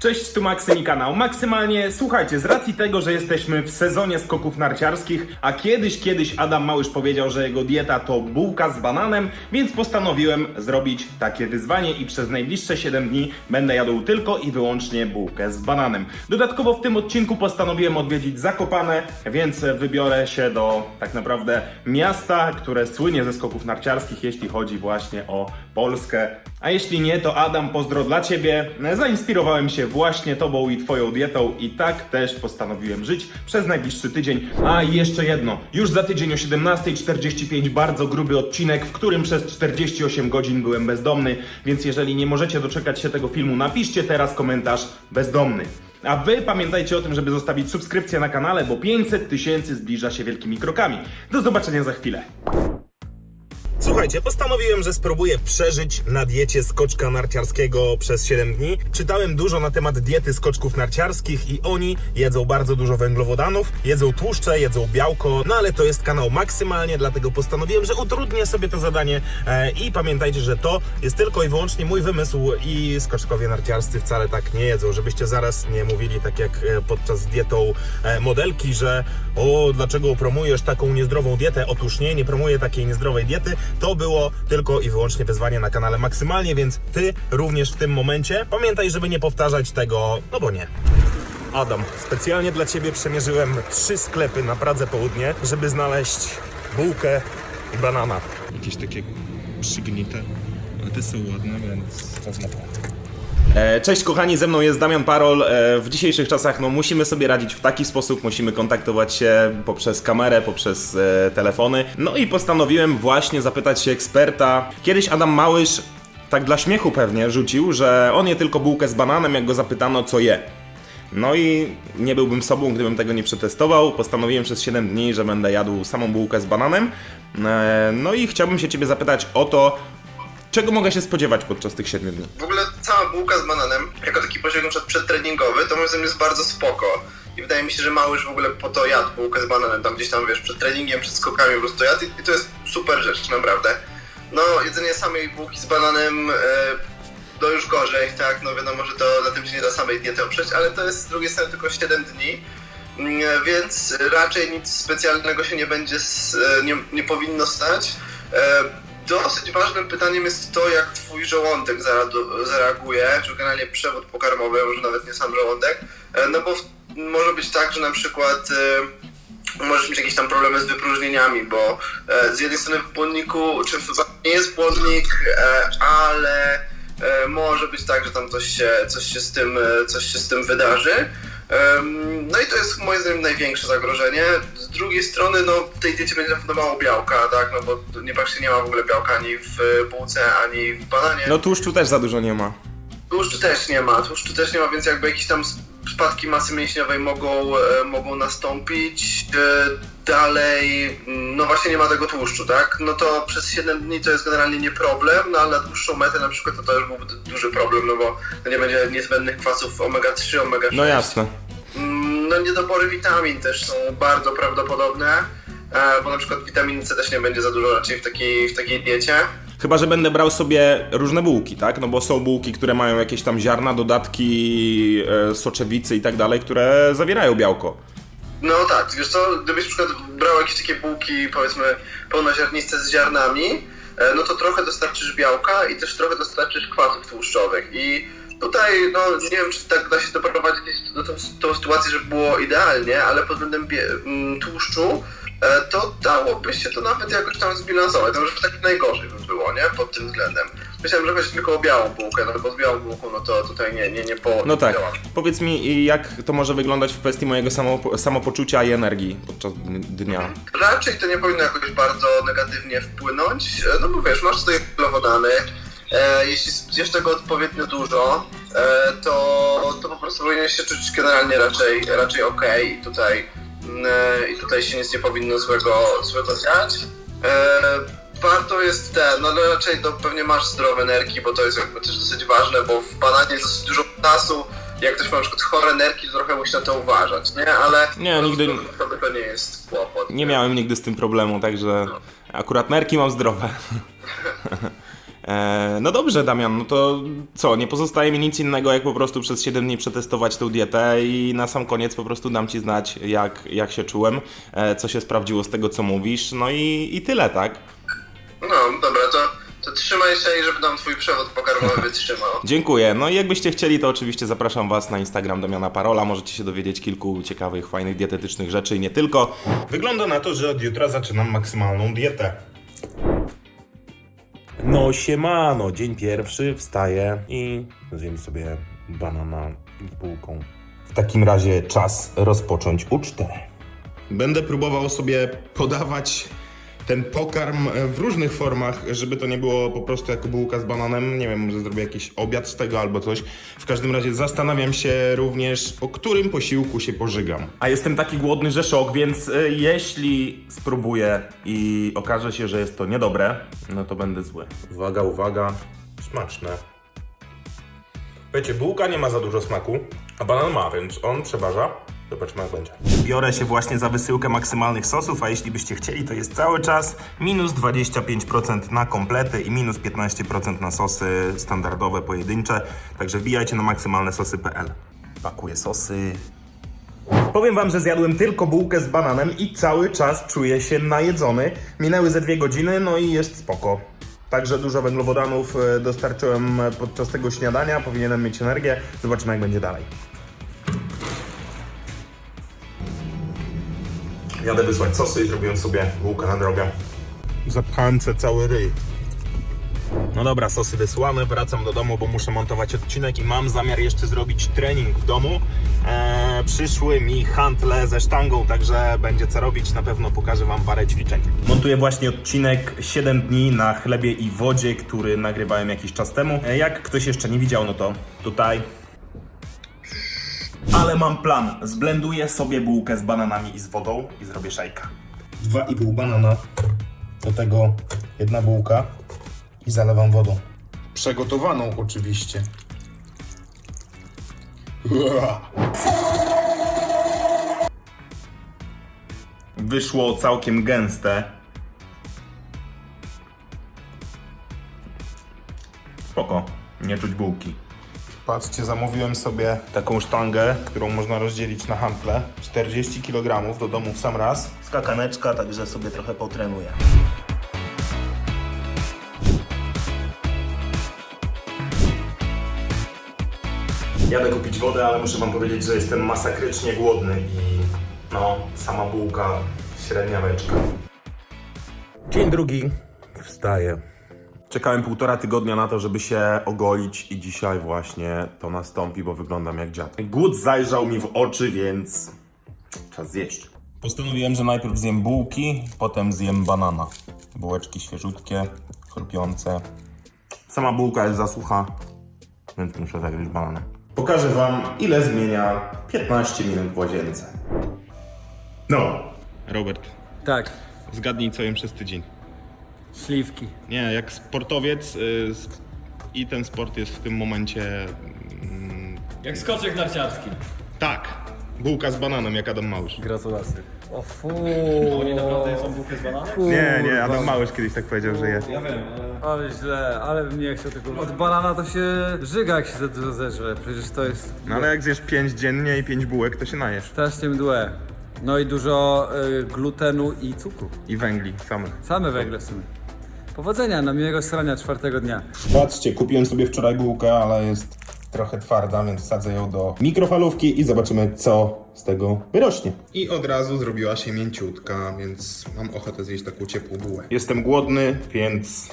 Cześć, tu Maksym i kanał Maksymalnie. Słuchajcie, z racji tego, że jesteśmy w sezonie skoków narciarskich, a kiedyś, kiedyś Adam Małysz powiedział, że jego dieta to bułka z bananem, więc postanowiłem zrobić takie wyzwanie i przez najbliższe 7 dni będę jadł tylko i wyłącznie bułkę z bananem. Dodatkowo w tym odcinku postanowiłem odwiedzić Zakopane, więc wybiorę się do tak naprawdę miasta, które słynie ze skoków narciarskich, jeśli chodzi właśnie o Polskę. A jeśli nie, to Adam, pozdro dla Ciebie. Zainspirowałem się właśnie Tobą i Twoją dietą i tak też postanowiłem żyć przez najbliższy tydzień. A i jeszcze jedno, już za tydzień o 17.45 bardzo gruby odcinek, w którym przez 48 godzin byłem bezdomny, więc jeżeli nie możecie doczekać się tego filmu, napiszcie teraz komentarz bezdomny. A wy pamiętajcie o tym, żeby zostawić subskrypcję na kanale, bo 500 tysięcy zbliża się wielkimi krokami. Do zobaczenia za chwilę. Słuchajcie, postanowiłem, że spróbuję przeżyć na diecie skoczka narciarskiego przez 7 dni. Czytałem dużo na temat diety skoczków narciarskich i oni jedzą bardzo dużo węglowodanów, jedzą tłuszcze, jedzą białko, no ale to jest kanał maksymalnie, dlatego postanowiłem, że utrudnię sobie to zadanie e, i pamiętajcie, że to jest tylko i wyłącznie mój wymysł i skoczkowie narciarscy wcale tak nie jedzą, żebyście zaraz nie mówili tak jak e, podczas dietą e, modelki, że o, dlaczego promujesz taką niezdrową dietę? Otóż nie, nie promuję takiej niezdrowej diety. To było tylko i wyłącznie wyzwanie na kanale maksymalnie, więc ty również w tym momencie pamiętaj, żeby nie powtarzać tego, no bo nie. Adam, specjalnie dla ciebie przemierzyłem trzy sklepy na Pradze Południe, żeby znaleźć bułkę i banana. jakieś takie przygnite, ale te są ładne, więc wezmę to. E, Cześć kochani, ze mną jest Damian Parol. E, W dzisiejszych czasach no, musimy sobie radzić w taki sposób, musimy kontaktować się poprzez kamerę, poprzez e, telefony. No i postanowiłem właśnie zapytać się eksperta. Kiedyś Adam Małysz, tak dla śmiechu pewnie, rzucił, że on je tylko bułkę z bananem, jak go zapytano co je. No i nie byłbym sobą, gdybym tego nie przetestował. Postanowiłem przez 7 dni, że będę jadł samą bułkę z bananem. No i chciałbym się Ciebie zapytać o to, czego mogę się spodziewać podczas tych 7 dni. W ogóle cała bułka z bananem, jako taki poziom na przykład przedtreningowy, to moim zdaniem jest bardzo spoko. I wydaje mi się, że Małysz w ogóle po to jadł bułkę z bananem, tam gdzieś tam, wiesz, przed treningiem, przed skokami po prostu jadł i to jest super rzecz, naprawdę. No, jedzenie samej bułki z bananem, e, no już gorzej, tak, no wiadomo, że to na tym się nie da samej diety oprzeć, ale to jest z drugiej strony tylko 7 dni, Mm, więc raczej nic specjalnego się nie będzie, e, nie, nie powinno stać. Dosyć ważnym pytaniem jest to, jak twój żołądek zareaguje, czy generalnie przewód pokarmowy, może nawet nie sam żołądek, E, no bo może być tak, że na przykład e, możesz mieć jakieś tam problemy z wypróżnieniami, bo e, z jednej strony w błonniku, czy w, nie jest błonnik, ale może być tak, że tam coś się, coś się, z, tym, coś się z tym wydarzy. No i to jest moim zdaniem największe zagrożenie. Z drugiej strony, no tej diecie będzie na pewno mało białka, tak, no bo nie patrzcie, nie ma w ogóle białka ani w e, bułce, ani w bananie. No tłuszczu też za dużo nie ma. Tłuszczu też nie ma, tłuszczu też nie ma, więc jakby jakieś tam spadki masy mięśniowej mogą, e, mogą nastąpić. E, dalej, mm, no właśnie nie ma tego tłuszczu, tak? No to przez 7 dni to jest generalnie nie problem, no ale na dłuższą metę na przykład to, to już byłby du- duży problem, no bo nie będzie niezbędnych kwasów omega-3, omega-6. No jasne. No niedobory witamin też są bardzo prawdopodobne, e, bo na przykład witaminy C też nie będzie za dużo raczej w takiej, w takiej diecie. Chyba, że będę brał sobie różne bułki, tak? No bo są bułki, które mają jakieś tam ziarna, dodatki, e, soczewicy i tak dalej, które zawierają białko. No tak, wiesz co, gdybyś na przykład brał jakieś takie bułki, powiedzmy, pełnoziarniste z ziarnami, e, no to trochę dostarczysz białka i też trochę dostarczysz kwasów tłuszczowych. I tutaj, no nie wiem, czy tak da się doprowadzić do tą, tą sytuację, żeby było idealnie, ale pod względem bie- m, tłuszczu, e, to dałoby się to nawet jakoś tam zbilansować. To może tak najgorzej by było, nie? Pod tym względem. Myślałem, że chodzi tylko o białą bułkę, no bo z białą bułką, no to tutaj nie, nie, nie po... No tak. działa. Powiedz mi, jak to może wyglądać w kwestii mojego samo, samopoczucia i energii podczas dn- dnia? Raczej to nie powinno jakoś bardzo negatywnie wpłynąć, e, no bo wiesz, masz tutaj węglowodany, e, jeśli zjesz tego odpowiednio dużo, e, to, to po prostu powinieneś się czuć generalnie raczej, raczej okej i tutaj, mm, e, i tutaj się nic nie powinno złego, złego dziać. E, warto jest ten, no ale raczej to pewnie masz zdrowe nerki, bo to jest jakby też dosyć ważne, bo w bananie jest dosyć dużo czasu, jak ktoś ma na przykład chore nerki, to trochę musi na to uważać, nie? Ale Nie, nigdy- to, to nie jest kłopot. Nie miałem nigdy z tym problemu, także akurat nerki mam zdrowe. E, no dobrze, Damian, no to co? Nie pozostaje mi nic innego, jak po prostu przez 7 dni przetestować tę dietę i na sam koniec po prostu dam ci znać, jak, jak się czułem, e, co się sprawdziło z tego, co mówisz. No i, i tyle, tak? No, dobra, to, to trzymaj się i żeby tam twój przewód pokarmowy wytrzymał. Dziękuję. No i jakbyście chcieli, to oczywiście zapraszam Was na Instagram Damiana Parola. Możecie się dowiedzieć kilku ciekawych, fajnych, dietetycznych rzeczy i nie tylko. Wygląda na to, że od jutra zaczynam maksymalną dietę. No siemano, dzień pierwszy, wstaję i zjem sobie banana z bułką. W takim razie czas rozpocząć ucztę. Będę próbował sobie podawać ten pokarm e, w różnych formach, żeby to nie było po prostu jako bułka z bananem. Nie wiem, może zrobię jakiś obiad z tego albo coś. W każdym razie zastanawiam się również, o którym posiłku się pożygam. A jestem taki głodny, że szok, więc y, jeśli spróbuję i okaże się, że jest to niedobre, no to będę zły. Uwaga, uwaga, smaczne. Wiecie, bułka nie ma za dużo smaku, a banan ma, więc on przeważa. Zobaczmy jak będzie. Biorę się właśnie za wysyłkę maksymalnych sosów, a jeśli byście chcieli, to jest cały czas minus 25% na komplety i minus 15% na sosy standardowe, pojedyncze. Także wbijajcie na maksymalne sosy.pl. Pakuję sosy. Powiem wam, że zjadłem tylko bułkę z bananem i cały czas czuję się najedzony. Minęły ze dwie godziny, no i jest spoko. Także dużo węglowodanów e, dostarczyłem podczas tego śniadania, powinienem mieć energię. Zobaczymy jak będzie dalej. Jadę wysłać sosy i zrobiłem sobie bułkę na drogę. Zapchałem cały ryj. No dobra, sosy wysłane, wracam do domu, bo muszę montować odcinek i mam zamiar jeszcze zrobić trening w domu. Eee, przyszły mi handle ze sztangą, także będzie co robić, na pewno pokażę Wam parę ćwiczeń. Montuję właśnie odcinek 7 dni na chlebie i wodzie, który nagrywałem jakiś czas temu. E, jak ktoś jeszcze nie widział, no to tutaj ale mam plan. Zblenduję sobie bułkę z bananami i z wodą i zrobię szejka. 2,5 banana. Do tego jedna bułka i zalewam wodą. Przegotowaną oczywiście. Wyszło całkiem gęste. Spoko, nie czuć bułki. Patrzcie, zamówiłem sobie taką sztangę, którą można rozdzielić na handle. 40 kg do domu w sam raz. Skakaneczka, także sobie trochę potrenuję. Jadę kupić wodę, ale muszę wam powiedzieć, że jestem masakrycznie głodny i no, sama bułka, średnia weczka. Dzień drugi, wstaję. Czekałem półtora tygodnia na to, żeby się ogolić i dzisiaj właśnie to nastąpi, bo wyglądam jak dziad. Głód zajrzał mi w oczy, więc czas zjeść. Postanowiłem, że najpierw zjem bułki, potem zjem banana. Bułeczki świeżutkie, chrupiące. Sama bułka jest za sucha, więc muszę zagryźć bananem. Pokażę wam, ile zmienia 15 minut w łazience. No. Robert, Tak, zgadnij co jem przez tydzień. Śliwki. Nie, jak sportowiec y, i ten sport jest w tym momencie... Mm, Jak skoczek narciarski. tak, bułka z bananem jak Adam Małysz. Gratulacje. O fu. Oni naprawdę jedzą bułkę z bananem? Nie, nie, Adam Małysz kiedyś tak powiedział, że je. Ja wiem, ale... ale źle, ale bym nie chciał tego... Od banana to się żyga jak się za dużo zeżre, przecież to jest No ale jak zjesz 5 dziennie i 5 bułek, to się najesz. strasznie mdłe. No i dużo y, glutenu i cukru. I węgli samych. Same węgle w sumie. Powodzenia, na miłego strania czwartego dnia. Patrzcie, kupiłem sobie wczoraj bułkę, ale jest trochę twarda, więc wsadzę ją do mikrofalówki i zobaczymy, co z tego wyrośnie. I od razu zrobiła się mięciutka, więc mam ochotę zjeść taką ciepłą bułę. Jestem głodny, więc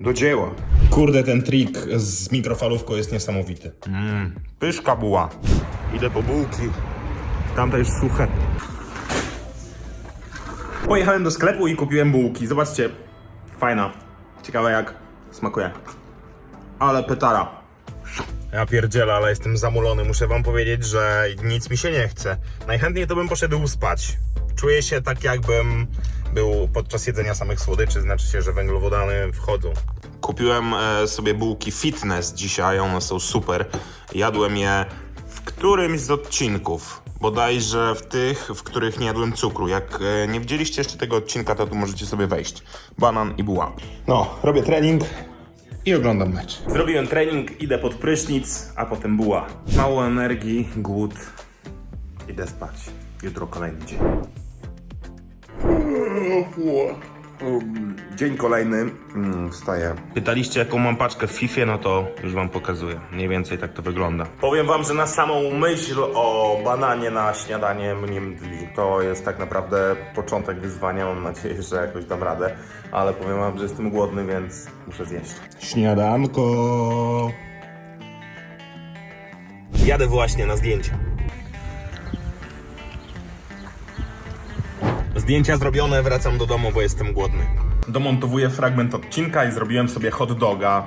do dzieła. Kurde, ten trik z mikrofalówką jest niesamowity. Mmm, pyszka buła. Idę po bułki. Tamte już suche. Pojechałem do sklepu i kupiłem bułki. Zobaczcie, fajna. Ciekawe jak smakuje. Ale pytara. Ja pierdzielę, ale jestem zamulony. Muszę wam powiedzieć, że nic mi się nie chce. Najchętniej to bym poszedł spać. Czuję się tak, jakbym był podczas jedzenia samych słodyczy, znaczy się, że węglowodany wchodzą. Kupiłem e, sobie bułki fitness dzisiaj, one są super. Jadłem je w którymś z odcinków. Bodajże w tych, w których nie jadłem cukru. Jak e, nie widzieliście jeszcze tego odcinka, to tu możecie sobie wejść. Banan i buła. No, robię trening i oglądam mecz. Zrobiłem trening, idę pod prysznic, a potem buła. Mało energii, głód. Idę spać. Jutro kolejny dzień. Dzień kolejny. Mm, Wstaję. Pytaliście, jaką mam paczkę w FIFA, no to już wam pokazuję. Mniej więcej tak to wygląda. Powiem wam, że na samą myśl o bananie na śniadanie mnie mdli. To jest tak naprawdę początek wyzwania. Mam nadzieję, że jakoś dam radę. Ale powiem wam, że jestem głodny, więc muszę zjeść. Śniadanko. Jadę właśnie na zdjęcie. Zdjęcia zrobione, wracam do domu, bo jestem głodny. Domontowuję fragment odcinka i zrobiłem sobie hot doga.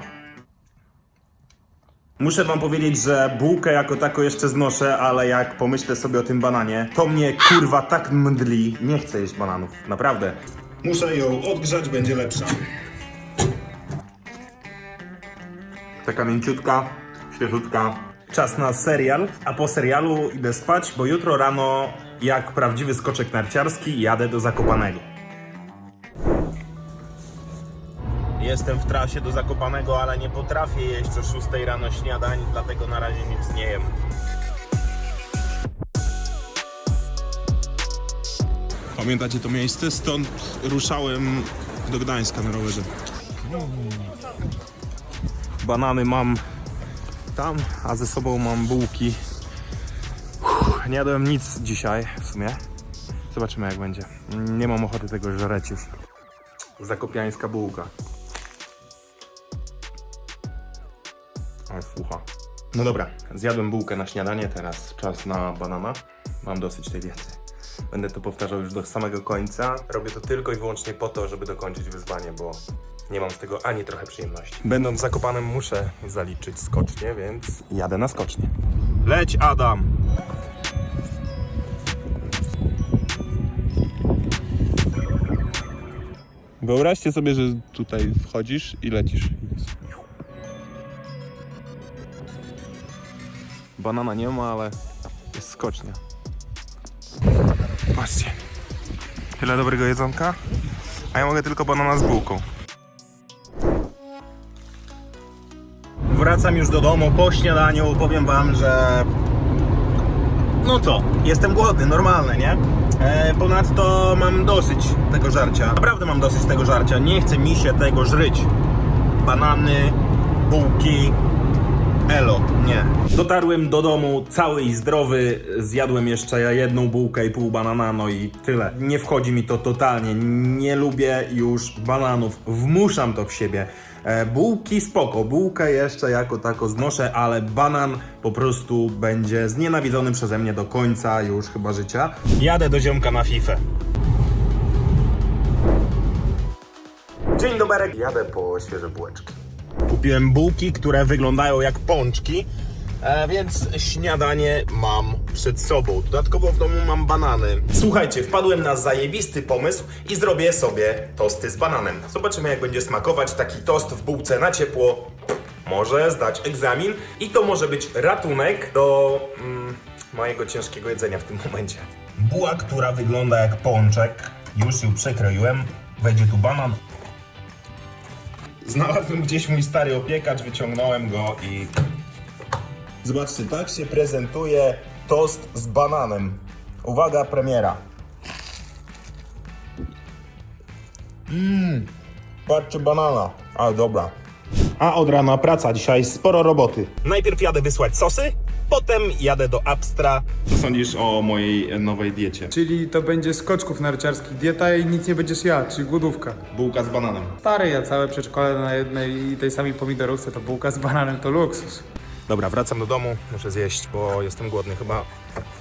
Muszę wam powiedzieć, że bułkę jako tako jeszcze znoszę, ale jak pomyślę sobie o tym bananie, to mnie kurwa tak mdli. Nie chcę jeść bananów, naprawdę. Muszę ją odgrzać, będzie lepsza. Taka mięciutka, świeżutka. Czas na serial, a po serialu idę spać, bo jutro rano, jak prawdziwy skoczek narciarski, jadę do Zakopanego. Jestem w trasie do Zakopanego, ale nie potrafię jeść o 6 rano śniadań, dlatego na razie nic nie jem. Pamiętacie to miejsce? Stąd ruszałem do Gdańska na rowerze. Banany mam tam, a ze sobą mam bułki. Nie jadłem nic dzisiaj w sumie. Zobaczymy jak będzie. Nie mam ochoty tego żreć już. Zakopiańska bułka. Ale słucha. No dobra, zjadłem bułkę na śniadanie, teraz czas na banana. Mam dosyć tej diety. Będę to powtarzał już do samego końca. Robię to tylko i wyłącznie po to, żeby dokończyć wyzwanie, bo nie mam z tego ani trochę przyjemności. Będąc zakopanym muszę zaliczyć skocznie, więc jadę na skocznie. Leć Adam! Wyobraźcie sobie, że tutaj wchodzisz i lecisz. Banana nie ma, ale jest skocznia. Patrzcie. Tyle dobrego jedzonka, a ja mogę tylko banana z bułką. Wracam już do domu po śniadaniu. Powiem wam, że no co, jestem głodny, normalne, nie? E, ponadto mam dosyć tego żarcia. Naprawdę mam dosyć tego żarcia. Nie chce mi się tego żryć. Banany, bułki, elo, nie. Dotarłem do domu cały i zdrowy. Zjadłem jeszcze jedną bułkę i pół banana, no i tyle. Nie wchodzi mi to totalnie. Nie lubię już bananów. Wmuszam to w siebie. E, bułki spoko, bułkę jeszcze jako tako znoszę, ale banan po prostu będzie znienawidzony przeze mnie do końca już chyba życia. Jadę do ziomka na FIFA. Dzień dobry, jadę po świeże bułeczki. Kupiłem bułki, które wyglądają jak pączki, więc śniadanie mam przed sobą. Dodatkowo w domu mam banany. Słuchajcie, wpadłem na zajebisty pomysł i zrobię sobie tosty z bananem. Zobaczymy jak będzie smakować taki tost w bułce na ciepło. Może zdać egzamin i to może być ratunek do mm, mojego ciężkiego jedzenia w tym momencie. Buła, która wygląda jak pączek. Już ją przekroiłem. Wejdzie tu banan, Znalazłem gdzieś mój stary opiekacz, wyciągnąłem go i... Zobaczcie, tak się prezentuje tost z bananem. Uwaga, premiera. Mmm, patrzcie banana. Ale dobra. A od rana praca, dzisiaj sporo roboty. Najpierw jadę wysłać sosy, potem jadę do Abstra. Co sądzisz o mojej nowej diecie? Czyli to będzie skoczków narciarskich dieta i nic nie będziesz jadł, czyli głodówka. Bułka z bananem. Stary, ja całe przedszkole na jednej i tej samej pomidorówce to bułka z bananem to luksus. Dobra, wracam do domu, muszę zjeść, bo jestem głodny. Chyba,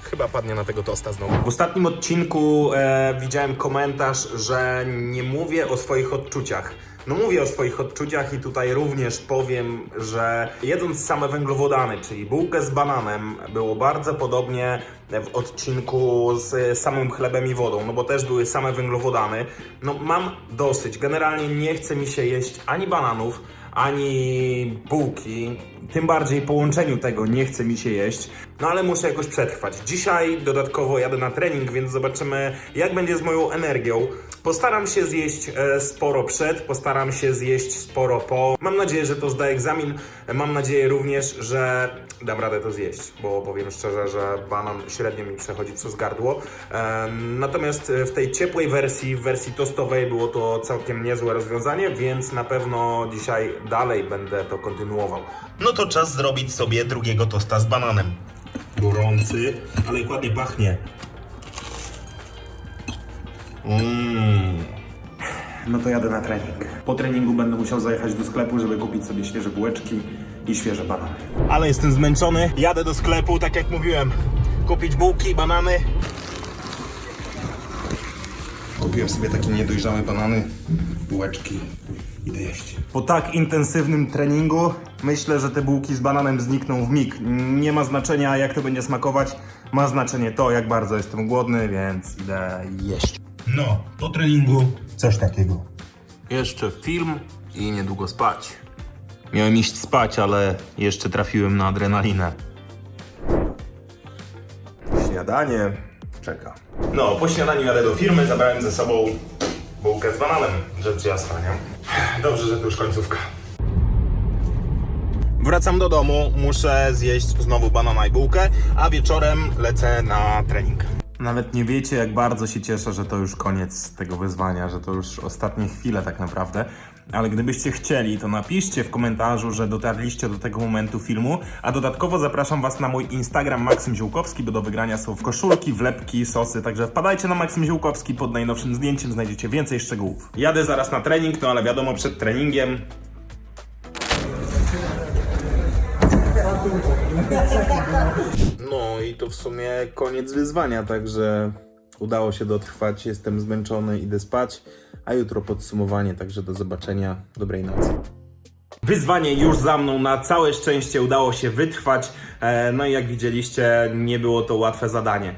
chyba padnie na tego tosta znowu. W ostatnim odcinku e, widziałem komentarz, że nie mówię o swoich odczuciach. No mówię o swoich odczuciach i tutaj również powiem, że jedząc same węglowodany, czyli bułkę z bananem, było bardzo podobnie w odcinku z samym chlebem i wodą, no bo też były same węglowodany. No mam dosyć. Generalnie nie chce mi się jeść ani bananów, ani bułki, tym bardziej połączeniu tego nie chce mi się jeść, no ale muszę jakoś przetrwać. Dzisiaj dodatkowo jadę na trening, więc zobaczymy jak będzie z moją energią. Postaram się zjeść e, sporo przed, postaram się zjeść sporo po. Mam nadzieję, że to zda egzamin. Mam nadzieję również, że dam radę to zjeść, bo powiem szczerze, że banan średnio mi przechodzi przez gardło. Natomiast e, w tej ciepłej wersji, w wersji tostowej było to całkiem niezłe rozwiązanie, więc na pewno dzisiaj dalej będę to kontynuował. No to czas zrobić sobie drugiego tosta z bananem. Gorący, ale ładnie pachnie. Mmm. No to jadę na trening. Po treningu będę musiał zajechać do sklepu, żeby kupić sobie świeże bułeczki i świeże banany. Ale jestem zmęczony. Jadę do sklepu, tak jak mówiłem. Kupić bułki, banany. Kupiłem sobie takie niedojrzałe banany, bułeczki. Idę jeść. Po tak intensywnym treningu myślę, że te bułki z bananem znikną w mig. Nie ma znaczenia jak to będzie smakować, ma znaczenie to jak bardzo jestem głodny, więc idę jeść. No, po treningu coś takiego. Jeszcze film i niedługo spać. Miałem iść spać, ale jeszcze trafiłem na adrenalinę. Śniadanie czeka. No, po śniadaniu jadę do firmy, zabrałem ze sobą bułkę z bananem, rzecz jasna, nie? Dobrze, że to już końcówka. Wracam do domu, muszę zjeść znowu banana i bułkę, a wieczorem lecę na trening. Nawet nie wiecie, jak bardzo się cieszę, że to już koniec tego wyzwania, że to już ostatnie chwile tak naprawdę. Ale gdybyście chcieli, to napiszcie w komentarzu, że dotarliście do tego momentu filmu, a dodatkowo zapraszam Was na mój Instagram Maksym Ziółkowski, bo do wygrania są koszulki, wlepki, sosy, także wpadajcie na Maksym Ziółkowski, pod najnowszym zdjęciem znajdziecie więcej szczegółów. Jadę zaraz na trening, no ale wiadomo, przed treningiem No i to w sumie koniec wyzwania, także udało się dotrwać, jestem zmęczony, idę spać, a jutro podsumowanie, także do zobaczenia, dobrej nocy. Wyzwanie już za mną, na całe szczęście udało się wytrwać. E, No i jak widzieliście, nie było to łatwe zadanie.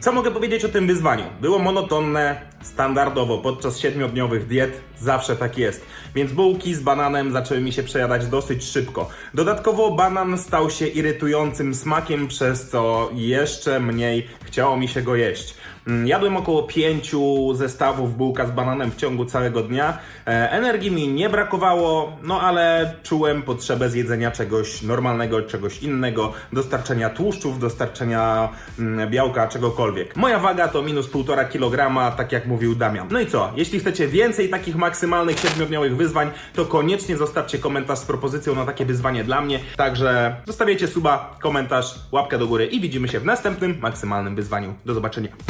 Co mogę powiedzieć o tym wyzwaniu? Było monotonne, standardowo, podczas siedmiodniowych diet zawsze tak jest. Więc bułki z bananem zaczęły mi się przejadać dosyć szybko. Dodatkowo banan stał się irytującym smakiem, przez co jeszcze mniej chciało mi się go jeść. Mm, Jadłem około pięciu zestawów bułka z bananem w ciągu całego dnia. E, Energii mi nie brakowało, no ale czułem potrzebę zjedzenia czegoś normalnego, czegoś innego, dostarczenia tłuszczów, dostarczenia mm, białka, czegokolwiek. Moja waga to minus 1,5 kg, tak jak mówił Damian. No i co? Jeśli chcecie więcej takich maksymalnych 7-dniowych wyzwań, to koniecznie zostawcie komentarz z propozycją na takie wyzwanie dla mnie. Także zostawiajcie suba, komentarz, łapkę do góry i widzimy się w następnym maksymalnym wyzwaniu. Do zobaczenia.